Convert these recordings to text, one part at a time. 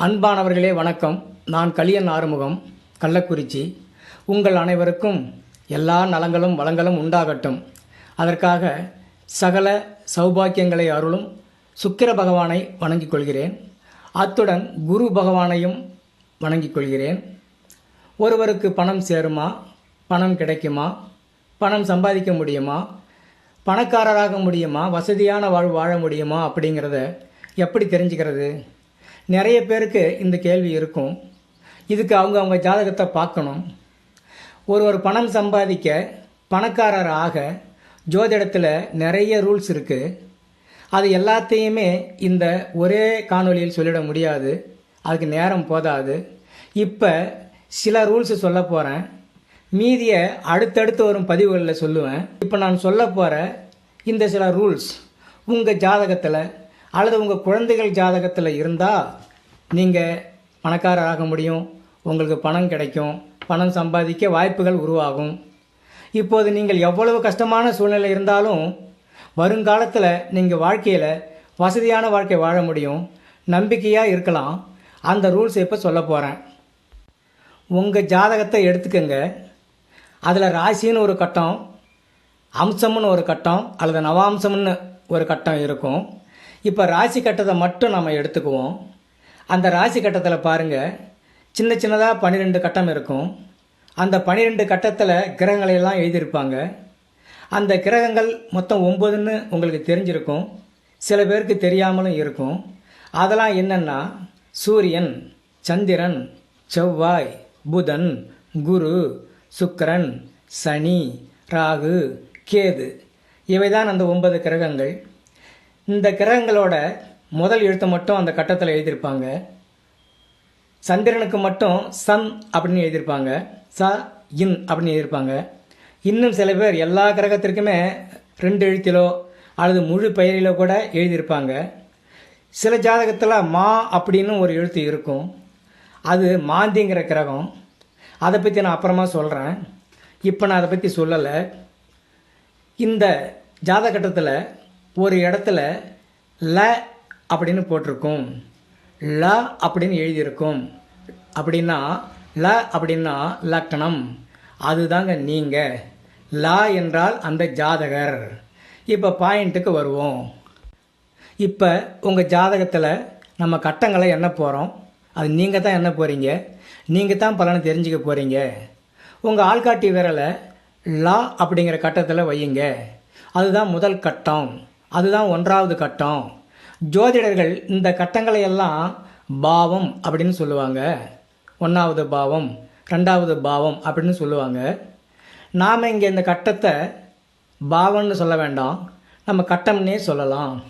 அன்பானவர்களே வணக்கம். நான் கலியன் ஆறுமுகம் கள்ளக்குறிச்சி. உங்கள் அனைவருக்கும் எல்லா நலங்களும் வளங்களும் உண்டாகட்டும். அதற்காக சகல சௌபாக்கியங்களை அருளும் சுக்கிர பகவானை வணங்கிக் கொள்கிறேன். அத்துடன் குரு பகவானையும் வணங்கிக் கொள்கிறேன். ஒருவருக்கு பணம் சேருமா? பணம் கிடைக்குமா? பணம் சம்பாதிக்க முடியுமா? பணக்காரராக முடியுமா? வசதியான வாழ்வு வாழ முடியுமா? அப்படிங்கிறத எப்படி தெரிஞ்சுக்கிறது? நிறைய பேருக்கு இந்த கேள்வி இருக்கும். இதுக்கு அவங்க அவங்க ஜாதகத்தை பார்க்கணும். ஒருவர் பணம் சம்பாதிக்க பணக்காரர் ஆக ஜோதிடத்தில் நிறைய ரூல்ஸ் இருக்குது அது எல்லாத்தையுமே இந்த ஒரே காணொலியில் சொல்லிட முடியாது. அதுக்கு நேரம் போதாது. இப்போ சில ரூல்ஸ் சொல்ல போகிறேன் மீதியை அடுத்தடுத்து வரும் பதிவுகளில் சொல்லுவேன். இப்போ நான் சொல்ல போகிற இந்த சில ரூல்ஸ் உங்கள் ஜாதகத்தில் அல்லது உங்கள் குழந்தைகள் ஜாதகத்தில் இருந்தால் நீங்கள் பணக்காரராக முடியும் உங்களுக்கு பணம் கிடைக்கும் பணம் சம்பாதிக்க வாய்ப்புகள் உருவாகும். இப்போது நீங்கள் எவ்வளவு கஷ்டமான சூழ்நிலை இருந்தாலும் வருங்காலத்தில் நீங்கள் வாழ்க்கையில் வசதியான வாழ்க்கை வாழ முடியும் நம்பிக்கையாக இருக்கலாம். அந்த ரூல்ஸ் இப்போ சொல்ல போகிறேன் உங்கள் ஜாதகத்தை எடுத்துக்கங்க. அதில் ராசின்னு ஒரு கட்டம் அம்சம்னு ஒரு கட்டம் அல்லது நவாம்சம்னு ஒரு கட்டம் இருக்கும். இப்போ ராசி கட்டத்தை மட்டும் நம்ம எடுத்துக்குவோம். அந்த ராசி கட்டத்தில் பாருங்கள் சின்ன சின்னதாக பன்னிரெண்டு கட்டம் இருக்கும். அந்த பன்னிரெண்டு கட்டத்தில் கிரகங்களை எல்லாம் எழுதியிருப்பாங்க. அந்த கிரகங்கள் மொத்தம் ஒம்பதுன்னு உங்களுக்கு தெரிஞ்சிருக்கும். சில பேருக்கு தெரியாமலும் இருக்கும். அதெல்லாம் என்னென்னா சூரியன் சந்திரன் செவ்வாய் புதன் குரு சுக்கரன் சனி ராகு கேது. இவைதான் அந்த ஒன்பது கிரகங்கள். இந்த கிரகங்களோட முதல் எழுத்தை மட்டும் அந்த கட்டத்தில் எழுதியிருப்பாங்க. சந்திரனுக்கு மட்டும் சன் அப்படின்னு எழுதியிருப்பாங்க. ச இன் அப்படின்னு எழுதியிருப்பாங்க. இன்னும் சில பேர் எல்லா கிரகத்திற்குமே ரெண்டு எழுத்திலோ அல்லது முழு பெயரிலோ கூட எழுதியிருப்பாங்க. சில ஜாதகத்தில் மா அப்படின்னு ஒரு எழுத்து இருக்கும். அது மாந்திங்கிற கிரகம். அதை பற்றி நான் அப்புறமா சொல்கிறேன் இப்போ நான் அதை பற்றி சொல்லலை. இந்த ஜாதகட்டத்தில் ஒரு இடத்துல ல அப்படின்னு போட்டிருக்கும். ல அப்படின்னு எழுதியிருக்கும். அப்படின்னா ல அப்படின்னா லக்கணம் அதுதாங்க நீங்கள் லா என்றால் அந்த ஜாதகர். இப்போ பாயிண்ட்டுக்கு வருவோம். இப்போ உங்கள் ஜாதகத்தில் நம்ம கட்டங்களை என்ன போகிறோம் அது நீங்கள் தான் என்ன போகிறீங்க நீங்கள் தான் பலனை தெரிஞ்சுக்க போகிறீங்க உங்கள் ஆள்காட்டி விரலை லா அப்படிங்கிற கட்டத்தில் வையுங்க. அதுதான் முதல் கட்டம். அதுதான் ஒன்றாவது கட்டம். ஜோதிடர்கள் இந்த கட்டங்களை எல்லாம் பாவம் அப்படின்னு சொல்லுவாங்க. ஒன்றாவது பாவம் ரெண்டாவது பாவம் அப்படின்னு சொல்லுவாங்க. நாம் இங்கே இந்த கட்டத்தை பாவம்னு சொல்ல வேண்டாம். நம்ம கட்டம்னே சொல்லலாம்.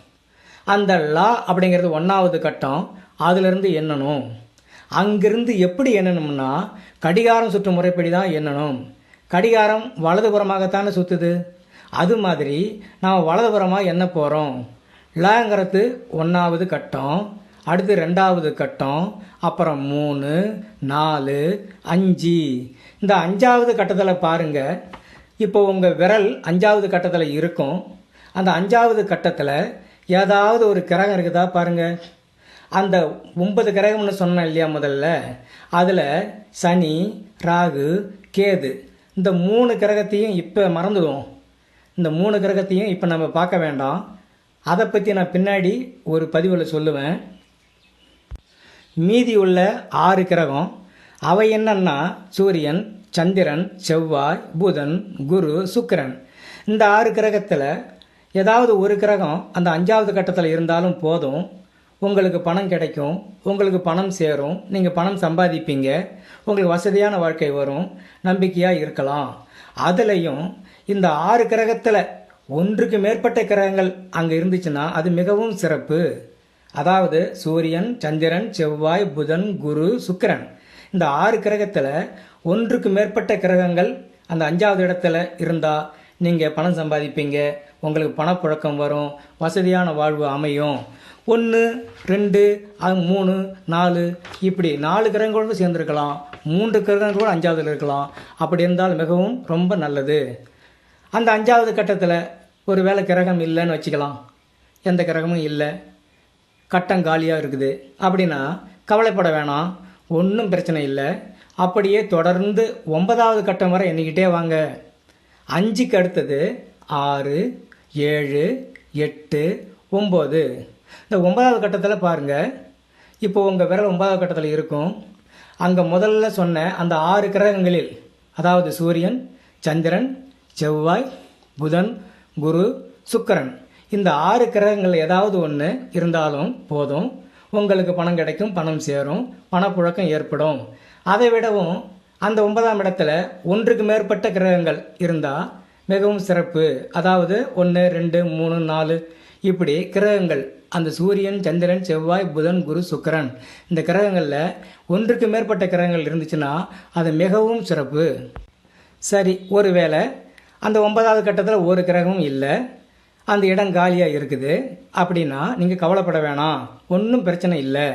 அந்த லா அப்படிங்கிறது ஒன்றாவது கட்டம். அதிலிருந்து எண்ணணும். அங்கிருந்து எப்படி எண்ணணும்னா கடிகாரம் சுற்று முறைப்படி தான் எண்ணணும். கடிகாரம் வலதுபுறமாகத்தானே சுற்றுது அது மாதிரி நாம் வலதுபுறமாக என்ன போகிறோம் லாங்கிறது ஒன்றாவது கட்டம் அடுத்து ரெண்டாவது கட்டம் அப்புறம் மூணு நாலு அஞ்சு. இந்த அஞ்சாவது கட்டத்தில் பாருங்கள் இப்போ உங்கள் விரல் அஞ்சாவது கட்டத்தில் இருக்கும். அந்த அஞ்சாவது கட்டத்தில் ஏதாவது ஒரு கிரகம் இருக்குதா பாருங்கள் அந்த ஒன்பது கிரகம்னு சொன்னேன் இல்லையா முதல்ல? அதில் சனி ராகு கேது. இந்த மூணு கிரகத்தையும் இப்போ மறந்துடுவோம். இந்த மூணு கிரகத்தையும் இப்போ நம்ம பார்க்க வேண்டாம். அதை பற்றி நான் பின்னாடி ஒரு பதிவில் சொல்லுவேன். மீதி உள்ள ஆறு கிரகம் அவை என்னன்னா சூரியன் சந்திரன் செவ்வாய் புதன் குரு சுக்கிரன். இந்த ஆறு கிரகத்தில் ஏதாவது ஒரு கிரகம் அந்த அஞ்சாவது கட்டத்தில் இருந்தாலும் போதும். உங்களுக்கு பணம் கிடைக்கும் உங்களுக்கு பணம் சேரும் நீங்கள் பணம் சம்பாதிப்பீங்க உங்களுக்கு வசதியான வாழ்க்கை வரும் நம்பிக்கையாக இருக்கலாம். அதுலேயும் இந்த ஆறு கிரகத்தில் ஒன்றுக்கு மேற்பட்ட கிரகங்கள் அங்கே இருந்துச்சுன்னா அது மிகவும் சிறப்பு. அதாவது சூரியன் சந்திரன் செவ்வாய் புதன் குரு சுக்கிரன். இந்த ஆறு கிரகத்தில் ஒன்றுக்கு மேற்பட்ட கிரகங்கள் அந்த அஞ்சாவது இடத்துல இருந்தால் நீங்கள் பணம் சம்பாதிப்பீங்க உங்களுக்கு பணப்புழக்கம் வரும் வசதியான வாழ்வு அமையும். ஒன்று ரெண்டு மூணு நாலு இப்படி நாலு கிரகங்களோடு சேர்ந்துருக்கலாம் மூன்று கிரகங்கள் கூட இருக்கலாம். அப்படி இருந்தால் மிகவும் ரொம்ப நல்லது. அந்த அஞ்சாவது கட்டத்தில் ஒரு வேலை கிரகம் இல்லைன்னு வச்சுக்கலாம். எந்த கிரகமும் இல்லை. கட்டம் காலியாக இருக்குது. அப்படின்னா கவலைப்பட வேணாம். ஒன்றும் பிரச்சனை இல்லை. அப்படியே தொடர்ந்து ஒன்பதாவது கட்டம் வரை எண்ணிக்கிட்டே வாங்க. அஞ்சுக்கு அடுத்தது ஆறு ஏழு எட்டு ஒம்பது. இந்த ஒன்பதாவது கட்டத்தில் பாருங்கள் இப்போது உங்கள் விரல் ஒன்பதாவது கட்டத்தில் இருக்கும். அங்கே முதல்ல சொன்ன அந்த ஆறு கிரகங்களில் அதாவது சூரியன் சந்திரன் செவ்வாய் புதன் குரு சுக்கரன். இந்த ஆறு கிரகங்கள் ஏதாவது ஒன்று இருந்தாலும் போதும். உங்களுக்கு பணம் கிடைக்கும் பணம் சேரும் பணப்புழக்கம் ஏற்படும். அதை விடவும் அந்த ஒன்பதாம் இடத்துல ஒன்றுக்கு மேற்பட்ட கிரகங்கள் இருந்தால் மிகவும் சிறப்பு. அதாவது ஒன்று ரெண்டு மூணு நாலு. இப்படி கிரகங்கள் அந்த சூரியன் சந்திரன் செவ்வாய் புதன் குரு சுக்கரன் இந்த கிரகங்களில் ஒன்றுக்கு மேற்பட்ட கிரகங்கள் இருந்துச்சுன்னா அது மிகவும் சிறப்பு. சரி ஒருவேளை அந்த ஒன்பதாவது கட்டத்தில் ஒரு கிரகமும் இல்லை அந்த இடம் காலியாக இருக்குது அப்படின்னா நீங்கள் கவலைப்பட வேணாம். ஒன்றும் பிரச்சனை இல்லை.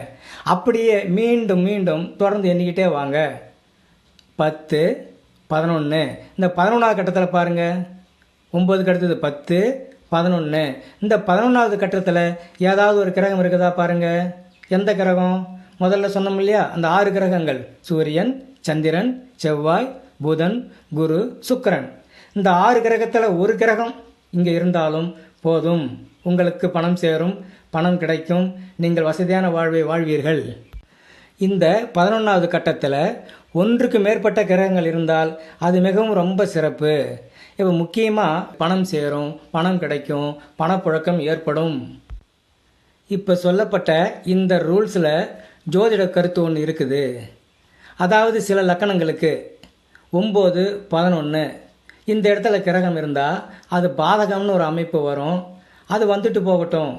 அப்படியே மீண்டும் மீண்டும் தொடர்ந்து எண்ணிக்கிட்டே வாங்க. பத்து பதினொன்று இந்த பதினொன்றாவது கட்டத்தில் பாருங்கள் ஒம்பதுக்கு அடுத்தது பத்து பதினொன்று இந்த பதினொன்றாவது கட்டத்தில் ஏதாவது ஒரு கிரகம் இருக்குதா பாருங்கள் எந்த கிரகம்? முதல்ல சொன்னோம் இல்லையா? அந்த ஆறு கிரகங்கள். சூரியன் சந்திரன் செவ்வாய் புதன் குரு சுக்கிரன். இந்த ஆறு கிரகத்தில் ஒரு கிரகம் இங்கே இருந்தாலும் போதும். உங்களுக்கு பணம் சேரும். பணம் கிடைக்கும். நீங்கள் வசதியான வாழ்வை வாழ்வீர்கள். இந்த பதினொன்றாவது கட்டத்தில் ஒன்றுக்கு மேற்பட்ட கிரகங்கள் இருந்தால் அது மிகவும் ரொம்ப சிறப்பு. இப்போ முக்கியமாக பணம் சேரும் பணம் கிடைக்கும் பணப்புழக்கம் ஏற்படும். இப்போ சொல்லப்பட்ட இந்த ரூல்ஸில் ஜோதிட கருத்து ஒன்று இருக்குது. அதாவது சில லக்கணங்களுக்கு ஒம்பது பதினொன்று இந்த இடத்துல கிரகம் இருந்தால் அது பாதகம்னு ஒரு அமைப்பு வரும். அது வந்துட்டு போகட்டும்.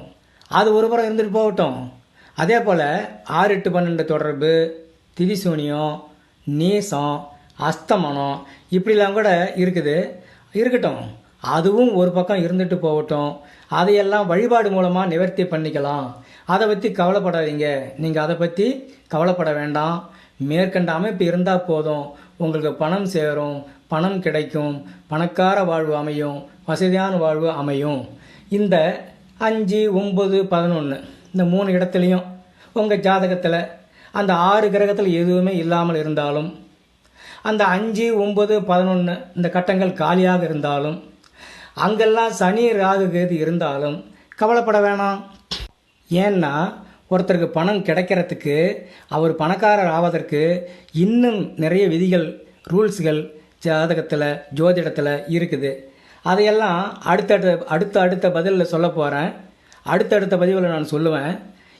அது ஒரு புறம் இருந்துட்டு போகட்டும். அதே போல் ஆறு எட்டு பன்னெண்டு தொடர்பு திதிசூனியம் நீசம் அஸ்தமனம் இப்படிலாம் கூட இருக்குது. இருக்கட்டும் அதுவும் ஒரு பக்கம் இருந்துட்டு போகட்டும். அதையெல்லாம் வழிபாடு மூலமாக நிவர்த்தி பண்ணிக்கலாம். அதை பற்றி கவலைப்படாதீங்க. நீங்கள் அதை பற்றி கவலைப்பட வேண்டாம். மேற்கண்ட அமைப்பு இருந்தால் போதும். உங்களுக்கு பணம் சேரும் பணம் கிடைக்கும். பணக்கார வாழ்வு அமையும் வசதியான வாழ்வு அமையும். இந்த அஞ்சு ஒம்பது பதினொன்று இந்த மூணு இடத்துலையும் உங்கள் ஜாதகத்தில் அந்த ஆறு கிரகத்தில் எதுவுமே இல்லாமல் இருந்தாலும் அந்த அஞ்சு ஒம்பது பதினொன்று இந்த கட்டங்கள் காலியாக இருந்தாலும் அங்கெல்லாம் சனி ராகு கேது இருந்தாலும் கவலைப்பட வேணாம். ஏன்னா ஒருத்தருக்கு பணம் கிடைக்கிறதுக்கு அவர் பணக்காரர் ஆவதற்கு இன்னும் நிறைய விதிகள் ரூல்ஸ்கள் ஜாதகத்தில் ஜோதிடத்தில் இருக்குது. அதையெல்லாம் அடுத்தடுத்த அடுத்த அடுத்த பதிலில் சொல்ல போகிறேன் அடுத்தடுத்த பதிவில் நான் சொல்லுவேன்.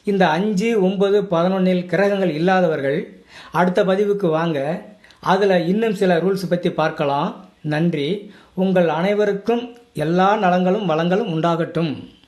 இந்த அஞ்சு ஒன்பது பதினொன்னில் கிரகங்கள் இல்லாதவர்கள் அடுத்த பதிவுக்கு வாங்க. அதில் இன்னும் சில ரூல்ஸ் பற்றி பார்க்கலாம். நன்றி. உங்கள் அனைவருக்கும் எல்லா நலங்களும் வளங்களும் உண்டாகட்டும்.